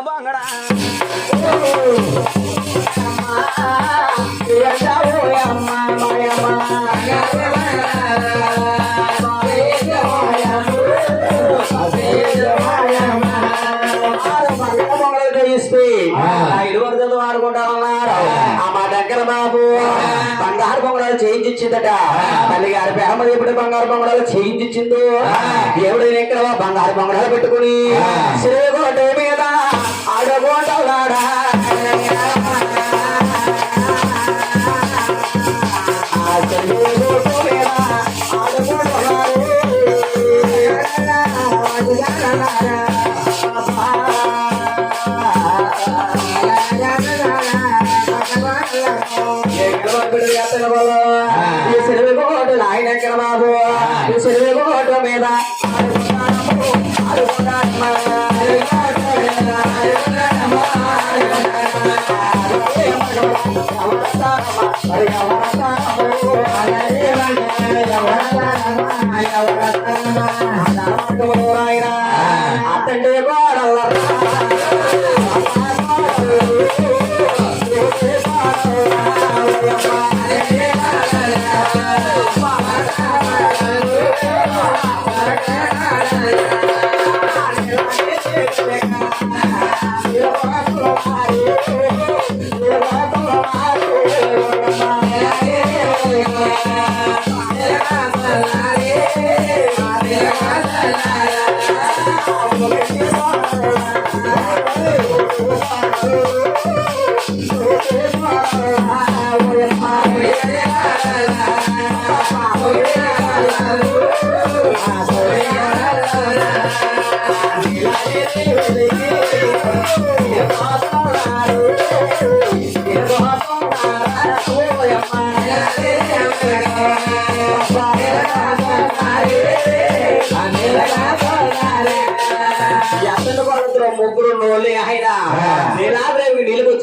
బంగడా ఇరువరదలు ఆడుకుంటామన్నారు ఆ మా దగ్గర బాబు బంగారు బొంగడాలు చేయించిచ్చిందట. తల్లి గారి బంగారు బొంగడాలు చేయించిచ్చిందో. దేవుడు ఎక్కడ బంగారు బొంగడాలు పెట్టుకుని శ్రీకోట మీద బాబు? ఈ సిలువకోట మీద అతండి గోడల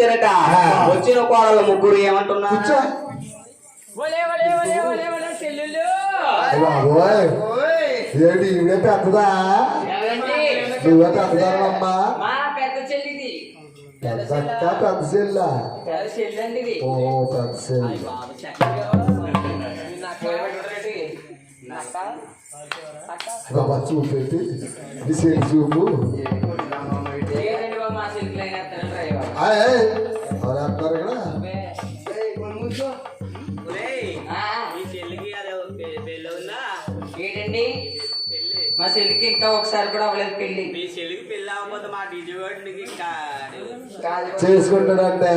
వచ్చారట వచ్చిన కోడలు ముగ్గురు ఏమంటున్నా? ఏంటి ఇవే పెద్దదా? నువ్వే పెద్దదానమ్మా పెద్ద చెల్లిది. చెల్ల. ఓ పెద్ద చెల్లి. బాబా చూపు. ఎవరు అంటారు ఇక్కడ? మీ చెల్లికి అదే పెళ్ళి ఉందా? ఏంటండి? మా చెల్లికి ఇంకా ఒకసారి కూడా అవ్వలేదు పెళ్ళి మీ చెల్లికి పెళ్ళి అవ్వకపోతే మా డీజే వాడికి ఇంకా కాదు. చేసుకుంటాడంటే.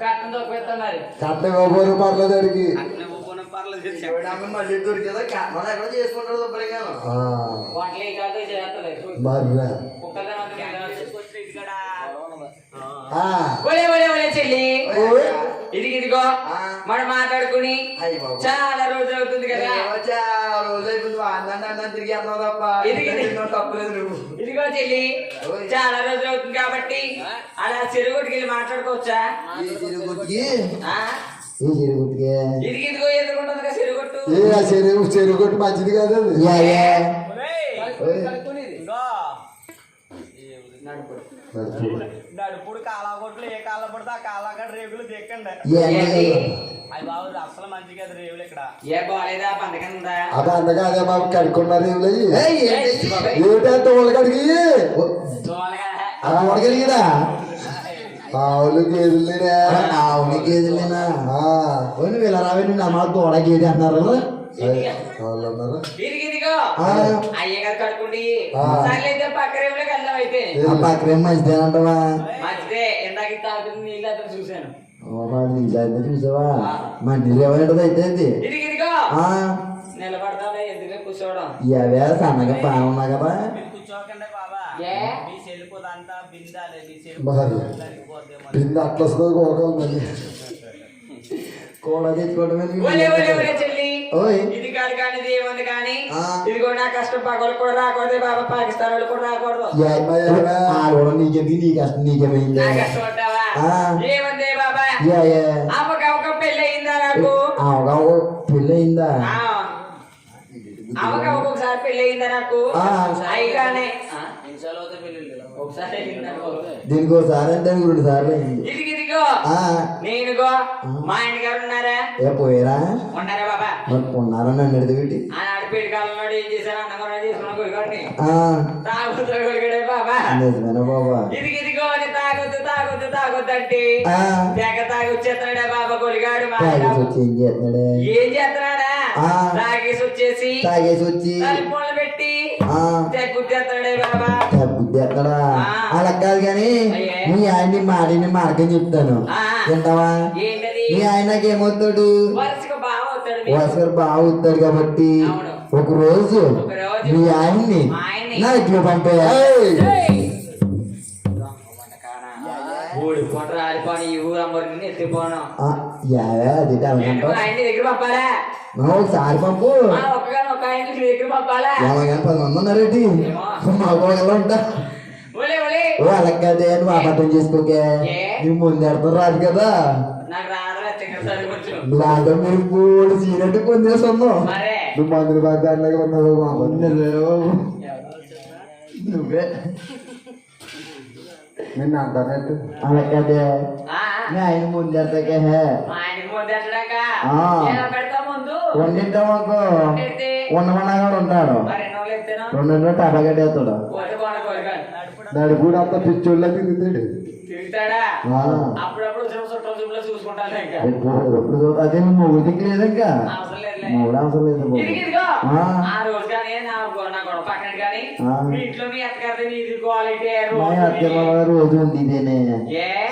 కట్టం తొక్కిస్తాం మరి. కట్ట ఇవ్వబోరు పర్లేదు అడిగి అట్లనే పోనం పర్లేదు మళ్ళీ దొరికేదా మన ఎక్కడ చేసుకుంటాడు శుభ్రంగాను ఆ, వంటలు ఈ కాదు చేస్తలేదు మర్రా కుక్కలు ఇక్కడ ఆ, ఒలే ఒలే ఒలే చెల్లి. ఇది ఇదిగో. మనం మాట్లాడుకుని. చాలా రోజులు అవుతుంది కదా. వచ్చా రోజు అయిపోయింది అన్నం అన్నం తిరిగి అన్నావు తప్ప. ఇది, ఇది. తిన్నావు తప్పలేదు నువ్వు. ఇదిగో చెల్లి. చాలా రోజులు అవుతుంది కాబట్టి అలా వెళ్ళి మాట్లాడుకోవచ్చా. ఇది ఇదిగో ఎదుర్కొంటుంది కదా చెరుగొట్టు మంచిది కాదు నడుపుడు కాలాగొట్లు ఏ కాలం పడితే ఆ కాలాగడ రేగులు? అవి బాబు అసలు మంచి కదా రేవులు ఇక్కడ. ఏ బాగాలేదా పండగ ఉందా? అది అందగా అదే బాబు ఉండగలిగినా ఆవులు గేదెలేనా? రావే అమ్మ దూడ గేది అన్నారు వాళ్ళు అన్నారు. అయ్య. గారు కడుకుండి. సర్లేదే పక్క రేవులోకి వెళ్దాం అయితే. పక్కనే మంచిదేనంటవా మంచిదే ఇందాక తాగుతుంది నీళ్ళు అతను చూశాను. నీళ్ళంతా చూసావా? మంచి ఏమైనా అయితే అది ఎందుకు కూర్చోవడం? ఇవే సన్నగా బాగా ఉన్నా కదా. కూర్చోకండి బాబా. పిండి అట్లా కూడా తెచ్చుకోవడమే ఇది కాదు కానీ ఇది ఏముంది కానీ ఆ. ఇదిగో నా కష్టం పగలు కూడా రాకూడదు బాబా పాకిస్తాన్ వాళ్ళు కూడా రాకూడదు. ఆడవడం నీకెందుకు నీ కష్టం నీకేమైంది. ఏముంది బాబా? Yeah, yeah. అమ్మకి అమ్మక పెళ్ళి అయిందా నాకు ఒకసారి పెళ్ళి అయిందా నాకు? ఆ. అయిగానే. ఒకసారి. దీనికి ఒకసారి అంటే రెండు సార్లు అయింది నేనుగో మా ఆయన గారు ఉన్నారా? ఏ పోయారా? ఉన్నారా బాబా? మరి ఉన్నారని నన్ను ఆయన ఆడిపేట కాలంలో ఏం చేశారు అన్నగా చేసుకున్న కొడుకోండి ఆ, తాగుతున్న కొడుకుడే బాబా. నిజమేనా బాబా? ఇదిగో ఇదిగో అని తాగొద్దు తాగొద్దు తాగొద్దు అంటే ఆ, తెగ తాగి వచ్చేస్తున్నాడే బాబా కొలిగాడు మా ఆయన. తాగేసి వచ్చి ఏం చేస్తున్నాడే? ఏం చేస్తున్నాడా. తాగేసి వచ్చేసి తాగేసి వచ్చి తలుపులు పెట్టి ఆ, తెగ గుద్దేస్తున్నాడే బాబా. ఎక్కడ. అలా కాదు కానీ. మీ ఆయన్ని మాడిని మార్గం చెప్తాను. వింటావా? మీ ఆయనకి ఏమవుతాడు వరుసగా బాగా అవుతాడు కాబట్టి. ఒక రోజు మీ ఆయన్ని నా ఇంట్లో పంపే ఏయ్! ఊడి పొట్ట రాలిపోని ఈ ఊరు అమ్మని ఎత్తిపోను యావే అది ఏంటి అలాగంట మా ఆయన దగ్గర పంపాలా? ఒకసారి పంపు. నీ ఎలాగని పది మంది ఉన్నారేంటి మా గోగలో ఉంటా. కదే నువ్వు అబద్ధం చేసుకోకే? నువ్వు ముందు ఎడతారు రాదు కదా. ఆటో మీరు మూడు సీనట్టు పొందేస్తున్నావు నువ్వు మందులు బాగా ఉన్నావు బాబు నువ్వే. నిన్ను అంటానట్టు అలా కదే ఆ, మీ ఆయన ముందు మా అనుకో పెడితే ఉండమన్నా కూడా ఉంటాడు రెండు పోన కోరికాడు నడు కూడా అంత పిచ్చోళ్ళ తిరుగుతాడు అదే మూడు దిక్కు లేదు ఇంకా. మూడు అవసరం లేదు రోజు. మీ మీ మా ఉంది.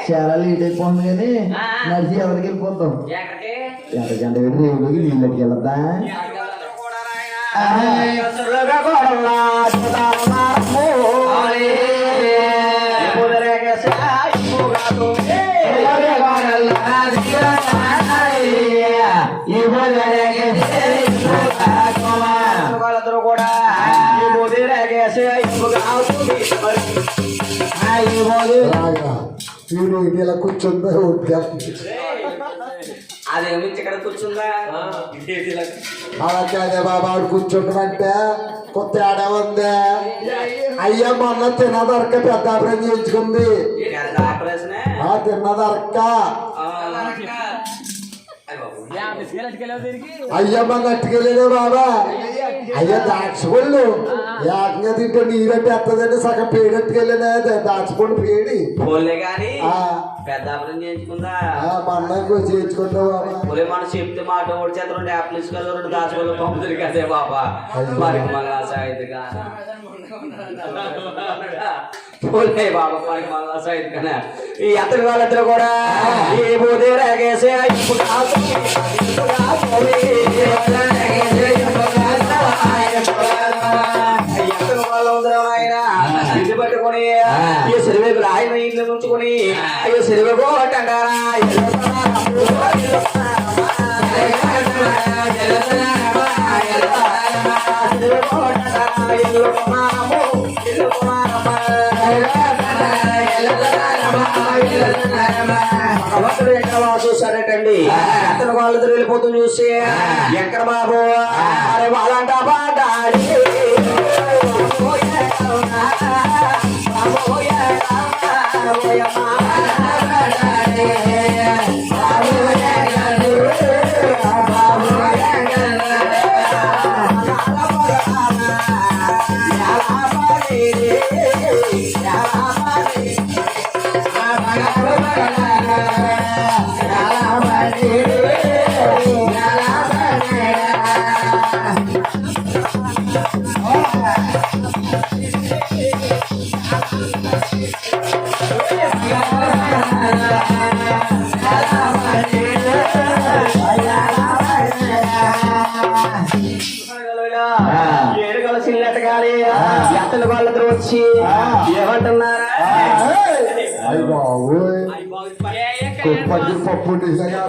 చాలా లేట్ అయిపోతుంది కానీ. నడిచి ఎవరికి వెళ్ళిపోతాం. ఎంత గంట పెట్టి నీళ్ళకి వెళ్దా వాళ్ళందరూ వీడు ఇలా అదేమి ఇక్కడ కూర్చుందా? అలాగే అదే బాబా ఆడు కూర్చుంటామంటే కొత్త ఆడే ఉందే? అయ్యా మొన్న తిన్నదరక పెద్ద ఆపరేషన్ చేయించుకుంది. తిన్నదరక. ఆ. అయ్ బాబు. అయ్యమ్మ గట్టుకెళ్ళే బాబా. అయ్యా దాచుకోళ్ళు ఏకంగా తింటే నీరంటే ఎత్తదండి సగం పేడెట్టుకెళ్ళినా దాచుకోండి పేడి పోలే గాని. పెద్ద ఆపరేషన్ చేయించుకుందా? ఆ, మా అన్నకు చేయించుకుంటా బాబా. మనం చెప్తే మాట ఓడి చేత రెండు యాప్లు ఇసుకలు రెండు దాచుకోవాలి పంపుతుంది కదే బాబా. మరి మళ్ళా సాయిద్గా పోలే బాబా మరి మళ్ళా సాయిద్గా ఈ అతని వాళ్ళందరూ కూడా ఈ బోధే రాగేసే ఇప్పుడు ఇల్లు అయ్యో సిరివేపు అంటారా చూసారటండి అతను వాళ్ళతో వెళ్ళిపోతూ చూసి ఎక్కడ బాబు? అరే వాళ్ళంట బాడాడి Yeah. పప్పు నిజంగా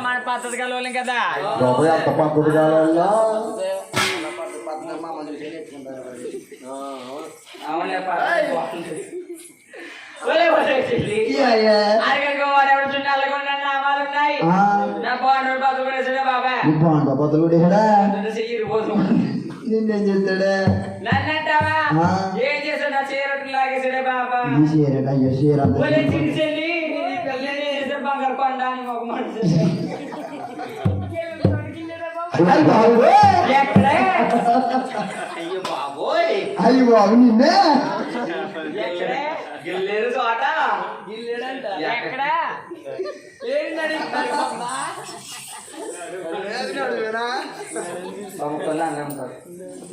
మన పద్ధతి కలవాలి కదా ఎంత పద్ధతి కలవాలా బాగుండా బతులు కూడా నిన్నేం చేస్తాడే ఈ చీర అయ్యో చీర అయ్యో బాబోయ్. అయ్యో బాబు నిన్నే? గిల్లేరు చోట గిల్లేడంట. ఎక్కడ? ఏంటండి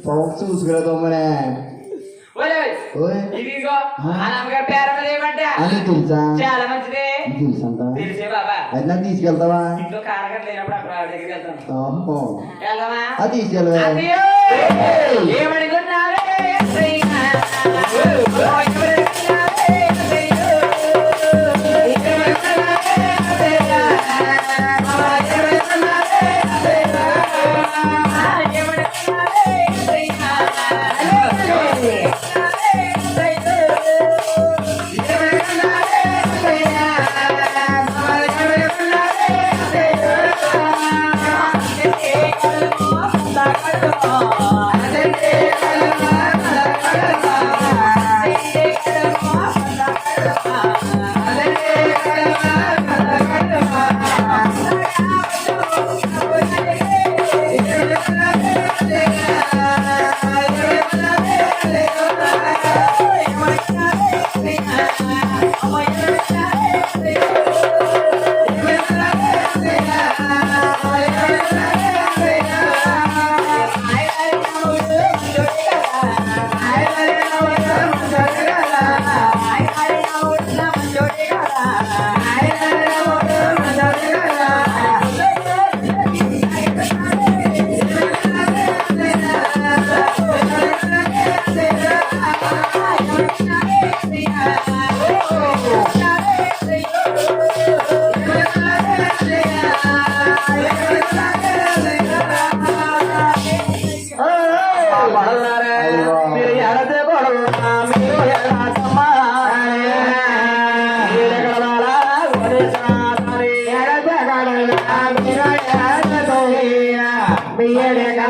పౌక్ చూసుకురా తోమనే అది తెలుసా చాలా మంచిది అది తీసుకెళ్తావా అది తీసుకెళ్ళవా ఏమనుకున్నారు